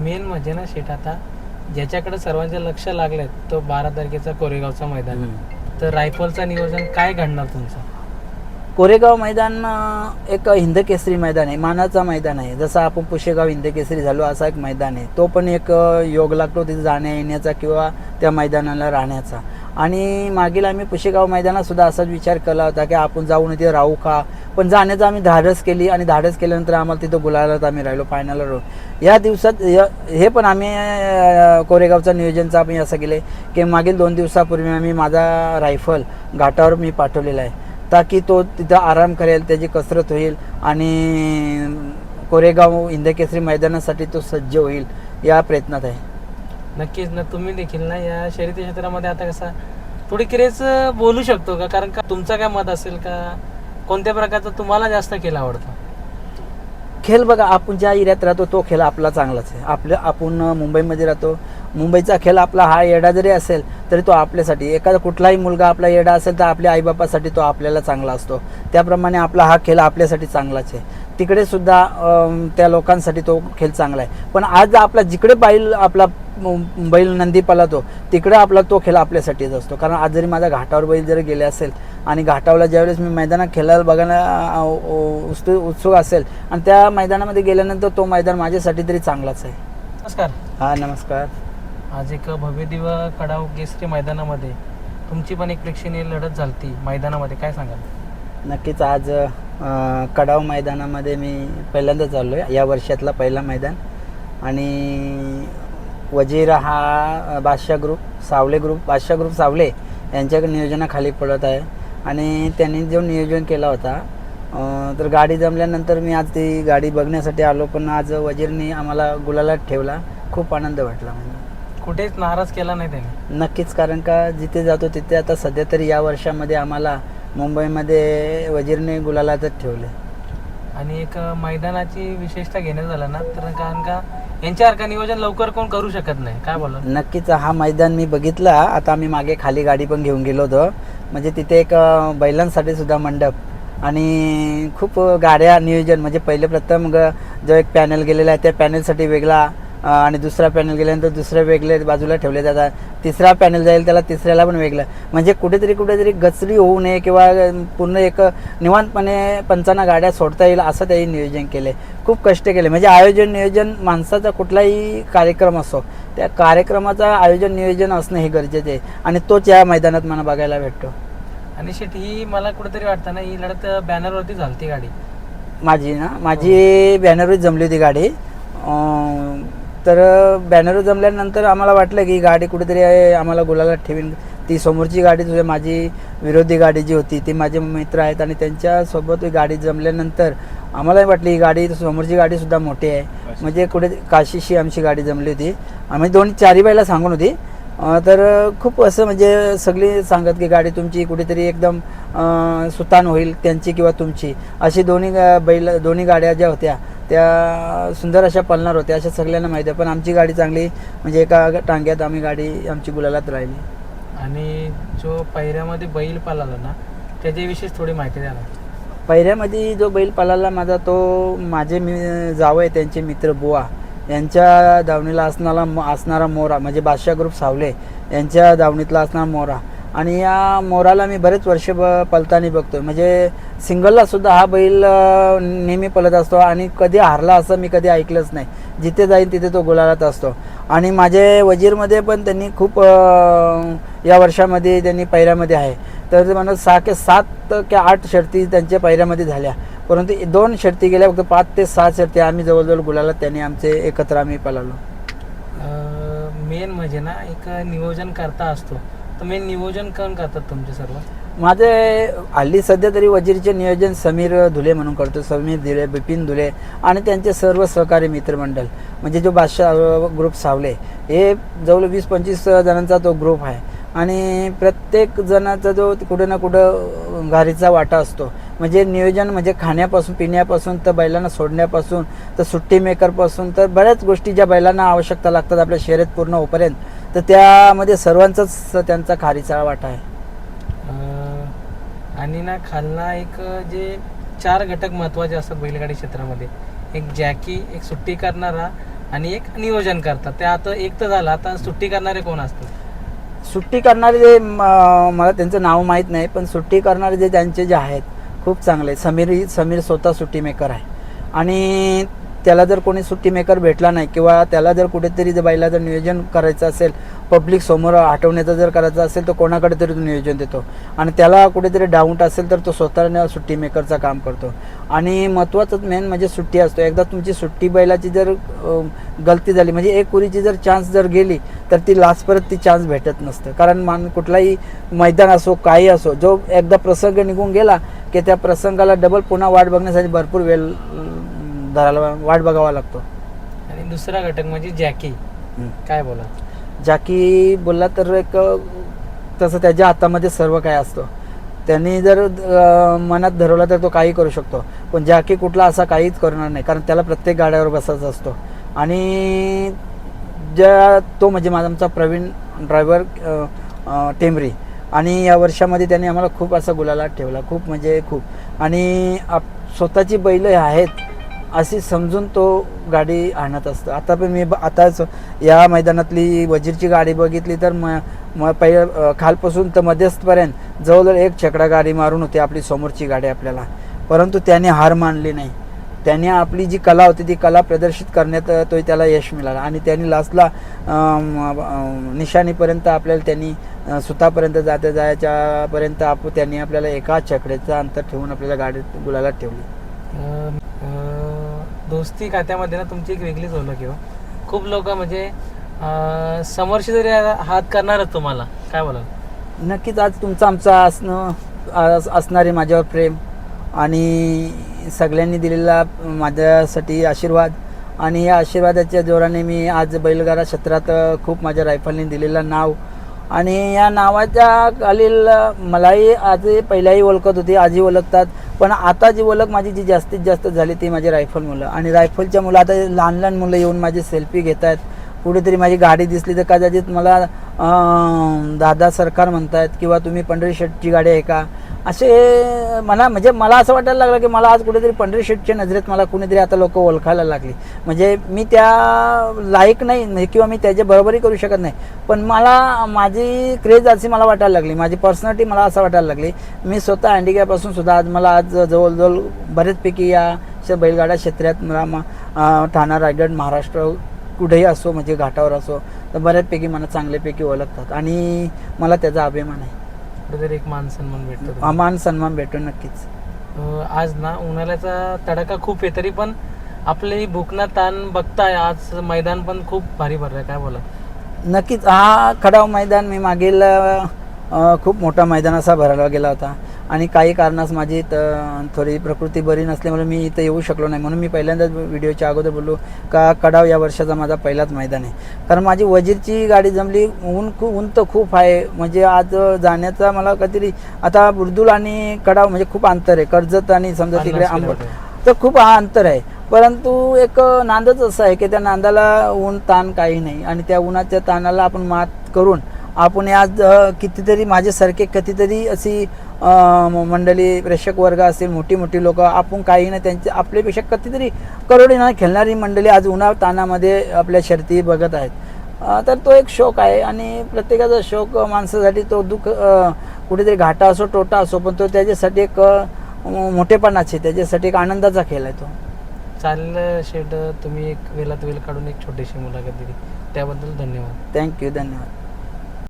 Main म्हणजे ना शेट आता ज्याच्याकडे सर्वांचे लक्ष लागलेत तो बारा तारखेचा कोरेगावचा मैदान. तर रायफलचं नियोजन काय घडणार तुमचं? कोरेगाव मैदान एक हिंदकेसरी मैदान आहे मानाचा मैदान आहे. जसं आपण पुशेगाव हिंदकेसरी झालो असा एक मैदान आहे. तो पण एक योग लागतो तिथे जाण्या येण्याचा किंवा त्या मैदानाला राहण्याचा. आणि मागील आम्ही पुशेगाव मैदानातसुद्धा असाच विचार केला होता की आपण जाऊन तिथे राहू का? पण जाण्याचं आम्ही धाडस केली आणि धाडस केल्यानंतर आम्हाला तिथं गुलालात आम्ही राहिलो फायनल राहू या दिवसात य- हे पण आम्ही कोरेगावचं नियोजनचं आम्ही असं केलं की मागील दोन दिवसापूर्वी आम्ही माझा रायफल घाटावर मी पाठवलेला आहे. ताकी तो तिथं आराम करेल त्याची कसरत होईल आणि कोरेगाव इंदकेसरी मैदानासाठी तो सज्ज होईल या प्रयत्नात आहे. नक्कीच ना तुम्ही देखील ना या शर्यती क्षेत्रामध्ये आता कसा थोडी क्रेज बोलू शकतो का? कारण का तुमचं काय मत असेल का? कोणत्या प्रकारचा तुम्हाला जास्त खेळ आवडतो? खेळ बघा आपण ज्या एरियात राहतो तो खेळ आपला चांगलाच आहे. आपलं आपण मुंबईमध्ये राहतो. मुंबईचा खेळ आपला हा येडा जरी असेल तरी तो आपल्यासाठी. एखादा कुठलाही मुलगा आपला येडा असेल तर आपल्या आईबापासाठी तो आपल्याला चांगला असतो. त्याप्रमाणे आपला हा खेळ आपल्यासाठी चांगलाच आहे. तिकडे सुद्धा त्या लोकांसाठी तो खेळ चांगला आहे. पण आज आपला जिकडे बैल आपला बैल नंदी पळतो तिकडे आपला तो खेळ आपल्यासाठीच असतो. कारण आज जरी माझा घाटावर बैल जरी गेले असेल आणि घाटावला ज्यावेळेस मी मैदानात खेळायला बघायला उत्सु उत्सुक असेल आणि त्या मैदानामध्ये गेल्यानंतर तो मैदान माझ्यासाठी तरी चांगलाच आहे. नमस्कार. हा नमस्कार. आज एक भव्य दिव कडाव केसरी मैदानामध्ये तुमची पण एक प्रेक्षणीय लढत झालती मैदानामध्ये. काय सांगाल? नक्कीच आज कडाव मैदानामध्ये मी पहिल्यांदाच चाललो आहे या वर्षातला पहिला मैदान. आणि वजीर हा बादशाह ग्रुप सावले ग्रुप बादशाह ग्रुप सावले यांच्या नियोजनाखाली पडत आहे. आणि त्यांनी जो नियोजन केला होता तर गाडी जमल्यानंतर मी आज ती गाडी बघण्यासाठी आलो पण आज वजीरने आम्हाला गुलालात ठेवला. खूप आनंद वाटला म्हणजे कुठेच नाराज केला नाही त्याने? नक्कीच कारण का जिथे जातो तिथे आता सध्या तरी या वर्षामध्ये आम्हाला मुंबईमध्ये वजीरने गुलालातच ठेवले. आणि एक मैदानाची विशेषता घेण्यात झालं ना तर कारण का यांच्यासारखं नियोजन लवकर कोण करू शकत नाही. काय बोला नक्कीच हा मैदान मी बघितला. आता आम्ही मागे खाली गाडी पण घेऊन गेलो होतो. म्हणजे तिथे एक बैलांसाठी सुद्धा मंडप आणि खूप गाड्या नियोजन. म्हणजे पहिले प्रथम ग जो एक पॅनल गेलेला आहे त्या पॅनलसाठी वेगळा आणि दुसरा पॅनल गेल्यानंतर दुसऱ्या वेगळे बाजूला ठेवले जातात. तिसरा पॅनल जाईल त्याला तिसऱ्याला पण वेगळं. म्हणजे कुठेतरी कुठेतरी गचरी होऊ नये किंवा पूर्ण एक निवांतपणे पंचांना गाड्या सोडता येईल असं त्यांनी नियोजन केले खूप कष्ट केले. म्हणजे आयोजन नियोजन माणसाचा कुठलाही कार्यक्रम असो त्या कार्यक्रमाचं आयोजन नियोजन असणं हे गरजेचे आहे. आणि तोच या मैदानात मला बघायला भेटतो. आणि शेट ही मला कुठेतरी वाटतं ना ही लढत बॅनरवरती झालती गाडी. माझी ना? माझी बॅनरवर जमली होती गाडी. तर बॅनरवर जमल्यानंतर आम्हाला वाटलं की गाडी कुठेतरी आहे, आम्हाला गुलाला ठेवीन. ती समोरची गाडी तुझ्या माझी विरोधी गाडी जी होती ती माझे मित्र आहेत आणि त्यांच्यासोबत ही गाडी जमल्यानंतर आम्हालाही वाटली ही गाडी समोरची गाडीसुद्धा मोठी आहे. म्हणजे कुठे काशीशी आमची गाडी जमली होती. आम्ही दोन्ही चारी बाईला सांगून होती. तर खूप असं म्हणजे सगळी सांगत की गाडी तुमची कुठेतरी एकदम सुतान होईल त्यांची किंवा तुमची. अशी दोन्ही गा- बैल दोन्ही गाड्या ज्या होत्या त्या सुंदर अशा पळणार होत्या अशा सगळ्यांना माहिती आहे. पण आमची गाडी चांगली म्हणजे एका टांग्यात आम्ही गाडी आमची गुलालात राहिली. आणि जो पहिऱ्यामध्ये बैल पालाला ना त्याच्याविषयीच थोडी माहिती द्या पहिऱ्यामध्ये जो बैल पळाला माझा तो माझे मी जावं आहे त्यांचे मित्र बुवा. यांच्या दावणीला असणारा असणारा मोरा म्हणजे बादशाह ग्रुप सावले यांच्या दावणीतला असणारा मोरा. आणि या मोराला मी बरेच वर्ष ब पलताना बघतो म्हणजे सिंगलला सुद्धा हा बैल नेहमी पलत असतो आणि कधी हारला असं मी कधी ऐकलंच नाही. जिथे जाईन तिथे तो गुलालात असतो. आणि माझे वजीरमध्ये पण त्यांनी खूप या वर्षामध्ये त्यांनी पैऱ्यामध्ये आहे. तर ते म्हणत सहा के सात किंवा आठ शर्ती त्यांच्या पैऱ्यामध्ये झाल्या. परंतु दोन शर्ती गेल्या फक्त पाच ते सहा शर्ती. आम्ही जवळजवळ गुलाला त्यांनी आमचे एकत्र आम्ही पळालो. मेन म्हणजे ना एक नियोजन करता असतो. तर नियोजन कोण करतात तुमचे सर्व? माझे हल्ली सध्या तरी वजीरचे नियोजन समीर धुले म्हणून करतो. समीर धुले बिपिन धुले आणि त्यांचे सर्व सहकारी मित्रमंडळ. म्हणजे जो बादशाह ग्रुप सावले हे जवळ वीस पंचवीस जणांचा तो ग्रुप आहे. आणि प्रत्येक जणाचा जो कुठं ना कुठं घारीचा वाटा असतो. म्हणजे नियोजन म्हणजे खाण्यापासून पिण्यापासून तर बैलांना सोडण्यापासून तर सुट्टी मेकरपासून तर बऱ्याच गोष्टी ज्या बैलांना आवश्यकता लागतात आपल्या शर्यत पूर्ण होपर्यंत तर त्यामध्ये सर्वांचाच त्यांचा खारीचा वाटा आहे. अं, आणि ना खालना एक जे चार घटक महत्त्वाचे असतात बैलगाडी क्षेत्रामध्ये. एक जॅकी एक सुट्टी करणारा आणि एक नियोजन करतात. ते आता एक तर झालं आता सुट्टी करणारे कोण असतात? सुट्टी करणारे जे म- मला त्यांचं नाव माहीत नाही पण सुट्टी करणारे जे त्यांचे जे आहेत खूप चांगले. समीर समीर स्वतः सुट्टी मेकर आहे. आणि त्याला जर कोणी सुट्टी मेकर भेटला नाही किंवा त्याला जर कुठेतरी जर बाईला जर नियोजन करायचं असेल पब्लिक समोर हटवण्याचं जर करायचं असेल तर कोणाकडे तरी तो नियोजन देतो. आणि त्याला कुठेतरी डाऊट असेल तर तो स्वतःने सुट्टी मेकरचं काम करतो. आणि महत्त्वाचं मेन म्हणजे सुट्टी असतो. एकदा तुमची सुट्टी बैलाची जर गलती झाली म्हणजे एक कुरीची जर चान्स जर गेली तर ती लास्ट परत ती चान्स भेटत नसतं. कारण मान कुठलाही मैदान असो काही असो जो एकदा प्रसंग निघून गेला की त्या प्रसंगाला डबल पुन्हा वाट बघण्यासाठी भरपूर वेळ धरायला वाट बघावा लागतो. आणि दुसरा घटक म्हणजे जॅकी. काय बोला? जाकी बोलला तर एक तसं त्याच्या हातामध्ये सर्व काय असतं. त्यांनी जर मनात धरवला तर तो काही करू शकतो. पण जाकी कुठला असा काहीच करणार नाही. कारण त्याला प्रत्येक गाड्यावर बसायचा असतो. आणि ज्या तो म्हणजे माझा आमचा प्रवीण ड्रायव्हर टेंबरी. आणि या वर्षामध्ये त्यांनी आम्हाला खूप असा गुलाला ठेवला. खूप म्हणजे खूप. आणि आप स्वतःची बैल आहेत. अशी समजून तो गाडी आणत असतो. आता पण मी ब- आताच या मैदानातली वजीरची गाडी बघितली तर म म पहिलं खालपासून तर मध्यस्थपर्यंत जवळजवळ एक छकडा गाडी मारून होती आपली समोरची गाडी आपल्याला. परंतु त्याने हार मानली नाही. त्याने आपली जी कला होती ती कला प्रदर्शित करण्यात तो त्याला यश मिळालं. आणि त्याने लास्टला निशाणीपर्यंत आपल्याला त्यांनी सुतापर्यंत जाता जायच्यापर्यंत आप त्यांनी आपल्याला एका छकड्याचं अंतर ठेवून आपल्याला गाडीत गुलाला ठेवली. दोस्ती खात्यामध्ये ना तुमची एक वेगळीच ओळख आहे हो. खूप लोक म्हणजे समोरशी जरी हात करणारच तुम्हाला. काय बोला नक्कीच आज तुमचं आमचं असणं असणारे माझ्यावर प्रेम. आणि सगळ्यांनी दिलेला माझ्यासाठी आशीर्वाद. आणि या आशीर्वादाच्या जोराने मी आज बैलगाडा क्षेत्रात खूप माझ्या रायफलने दिलेलं नाव आणि या नावाच्या खालील मलाही आजही पहिल्याही ओळखत होती आजही ओळखतात. पण आता जी ओळख माझी जी जास्तीत जास्त झाली ती माझी रायफल मुलं. आणि रायफलच्या मुलं आता लहान लहान मुलं येऊन माझी सेल्फी घेत आहेत कुठेतरी माझी गाडी दिसली तर कदाचित मला दादा सरकार म्हणतायत किंवा तुम्ही पंढरी शेटची गाडी आहे का? असे मला म्हणजे मला असं वाटायला लागलं की मला आज कुठेतरी पंढरी शेटच्या नजरेत मला कुणीतरी आता लोक ओळखायला लागली. म्हणजे मी त्या लायक नाही म्हणजे किंवा मी त्याच्या बरोबरी करू शकत नाही. पण मला माझी क्रेज अशी मला वाटायला लागली. माझी पर्सनॅलिटी मला असं वाटायला लागली. मी स्वतः हँडिकॅपासून सुद्धा आज मला आज जवळजवळ बरेचपैकी या बैलगाडा क्षेत्रात मला ठाणा रायगड महाराष्ट्र कुठेही असो म्हणजे घाटावर असो तर बऱ्याचपैकी मला चांगल्यापैकी ओळखतात. आणि मला त्याचा अभिमान आहे. कुठेतरी एक मान सन्मान भेटतो. अमान सन्मान भेटतो नक्कीच. आज ना उन्हाळ्याचा तडाखा खूप आहे तरी पण आपली भूकना ताण बघताय आज मैदान पण खूप भारी भरलंय काय बोला नक्कीच हा खडाव मैदान मी मागील खूप मोठा मैदान असा भरायला गेला होता. आणि काही कारणास माझी त थोडी प्रकृती बरी नसल्यामुळे मी इथं येऊ शकलो नाही. म्हणून मी पहिल्यांदाच व्हिडिओच्या अगोदर बोललो का कडाव या वर्षाचा माझा पहिलाच मैदान आहे. कारण माझी वजीरची गाडी जमली ऊन खूप ऊन तर खूप आहे. म्हणजे आज जाण्याचा मला कधीतरी आता बुर्दुल आणि कडाव म्हणजे खूप अंतर आहे. कर्जत आणि समजा तिकडे आंबट. तर खूप हा अंतर आहे. परंतु एक नांदच असं आहे की त्या नांदाला ऊन ताण काही नाही. आणि त्या उन्हाच्या ताणाला आपण मात करून आपण आज कितीतरी माझ्यासारखे कितीतरी अशी मंडळी प्रेक्षक वर्ग असेल मोठी मोठी लोक आपण काही नाही त्यांचे आपल्यापेक्षा कितीतरी करोडी ना खेळणारी मंडळी आज उन्हा ताणामध्ये आपल्या शर्ती बघत आहेत. तर तो एक शौक आहे आणि प्रत्येकाचा शौक माणसासाठी तो दुःख कुठेतरी घाटा असो तोटा असो पण तो त्याच्यासाठी एक मोठेपणाचे त्याच्यासाठी एक आनंदाचा खेळ आहे तो. चालेल शेट तुम्ही एक वेळात वेळ काढून एक छोटीशी मुलाखत दिली. त्याबद्दल धन्यवाद. थँक्यू धन्यवाद.